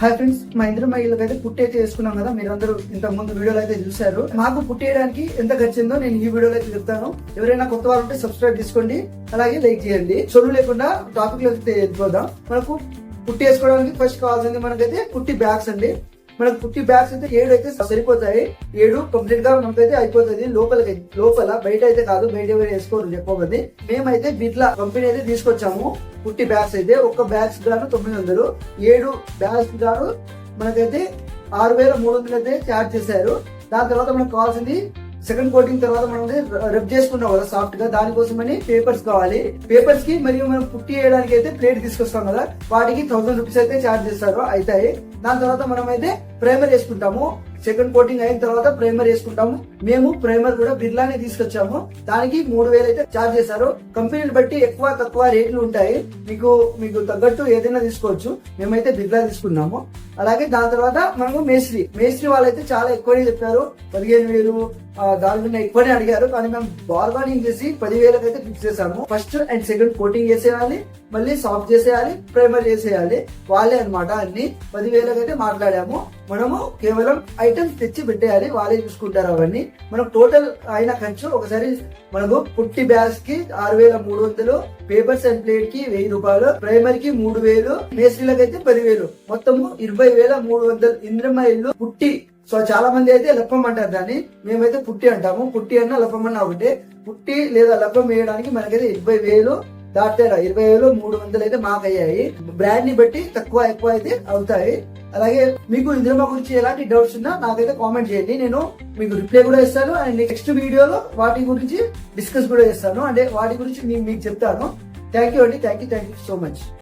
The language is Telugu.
హాయ్ ఫ్రెండ్స్ మా ఇద్దరు మహిళలకు అయితే పుట్టి అయితే చేసుకున్నాం కదా మీరందరూ ఇంత ముందు వీడియోలు అయితే చూశారు. మాకు పుట్టేయడానికి ఎంత ఖర్చిందో నేను ఈ వీడియోలో అయితే చెప్తాను. ఎవరైనా కొత్త వాళ్ళు ఉంటే సబ్స్క్రైబ్ చేసుకోండి అలాగే లైక్ చేయండి. చొరువు లేకుండా టాపిక్లో అయితే మనకు పుట్టి వేసుకోవడానికి ఫస్ట్ కావాల్సింది మనకైతే పుట్టి బ్యాగ్స్ అండి. మనకు ఫిఫ్టీ బ్యాగ్స్ అయితే ఏడు అయితే సరిపోతాయి. ఏడు కంప్లీట్గా మనకైతే అయిపోతుంది. లోపల లోపల బయట అయితే కాదు బయట ఎవరు వేసుకోరు ఎక్కువ మంది మేమైతే బిట్లా కంపెనీ అయితే తీసుకొచ్చాము. ఫిఫ్టీ బ్యాగ్స్ అయితే. ఒక్క బ్యాగ్స్ గాను తొమ్మిది వందలు. ఏడు బ్యాగ్స్ గాను మనకైతే ఆరు వేల మూడు వందలు అయితే ఛార్జ్ చేశారు. దాని తర్వాత మనకు కావాల్సింది సెకండ్ కోటింగ్ తర్వాత మనం రెప్ చేసుకున్నాం కదా సాఫ్ట్గా. దానికోసమని పేపర్స్ కావాలి. పేపర్స్కి మరియు మనం పుట్టి వేయడానికి అయితే ప్లేట్ తీసుకొస్తాం కదా. వాటికి థౌసండ్ రూపీస్ అయితే ఛార్జ్ చేస్తారు అవుతాయి. దాని తర్వాత మనం అయితే ప్రైమర్ వేసుకుంటాము. సెకండ్ కోటింగ్ అయిన తర్వాత ప్రైమర్ వేసుకుంటాము. మేము ప్రైమర్ కూడా బిర్లానే తీసుకొచ్చాము. దానికి మూడు వేలు అయితే ఛార్జ్ చేశారు. కంపెనీని బట్టి ఎక్కువ తక్కువ రేట్లు ఉంటాయి. మీకు మీకు తగ్గట్టు ఏదైనా తీసుకోవచ్చు. మేమైతే బిర్లా తీసుకున్నాము. అలాగే దాని తర్వాత మనము మేస్త్రి. మేస్త్రి వాళ్ళైతే చాలా ఎక్కువనే చెప్పారు. పదిహేను వేలు దాని దానికన్నా ఎక్కువనే అడిగారు. కానీ మేము బార్గానింగ్ చేసి పదివేలకు అయితే ఫిక్స్ చేసాము ఫస్ట్ అండ్ సెకండ్ కోటింగ్ చేసేయాలి. మళ్ళీ సాఫ్ట్ చేసేయాలి. ప్రైమర్ చేసేయాలి. వాళ్ళే అన్నమాట అన్ని. పదివేలకు అయితే మాట్లాడాము. మనము కేవలం ఐటమ్స్ తెచ్చి పెట్టేయాలి. వాళ్ళే చూసుకుంటారు అవన్నీ. మనకు టోటల్ అయిన ఖర్చు ఒకసారి మనకు పుట్టి బ్యాగ్స్కి ఆరు వేల మూడు వందలు పేపర్స్ అండ్ ప్లేట్కి వెయ్యి రూపాయలు ప్రైమర్కి మూడు వేలు మేస్త్రీలకు అయితే పదివేలు. మొత్తము ఇరవై వేల మూడు వందలు. ఇంద్రమ్మ ఇల్లు పుట్టి సో చాలా మంది అయితే లప్పం అంటారు దాన్ని. మేమైతే పుట్టి అంటాము. పుట్టి అన్న లప్పం అన్న ఒకటే. పుట్టి లేదా లప్పం వేయడానికి మనకైతే ఇరవై వేలు దాటారా. ఇరవై వేలు మూడు వందలు అయితే మాకు అయ్యాయి. బ్రాండ్ని బట్టి తక్కువ ఎక్కువ అయితే అవుతాయి. అలాగే మీకు ఇందులో గురించి ఎలాంటి డౌట్స్ ఉన్నా నాకైతే కామెంట్ చేయండి. నేను మీకు రిప్లై కూడా ఇస్తాను. అండ్ నెక్స్ట్ వీడియోలో వాటి గురించి డిస్కస్ కూడా చేస్తాను. అంటే వాటి గురించి నేను మీకు చెప్తాను. థ్యాంక్ యూ అండి. Thank you thank you so much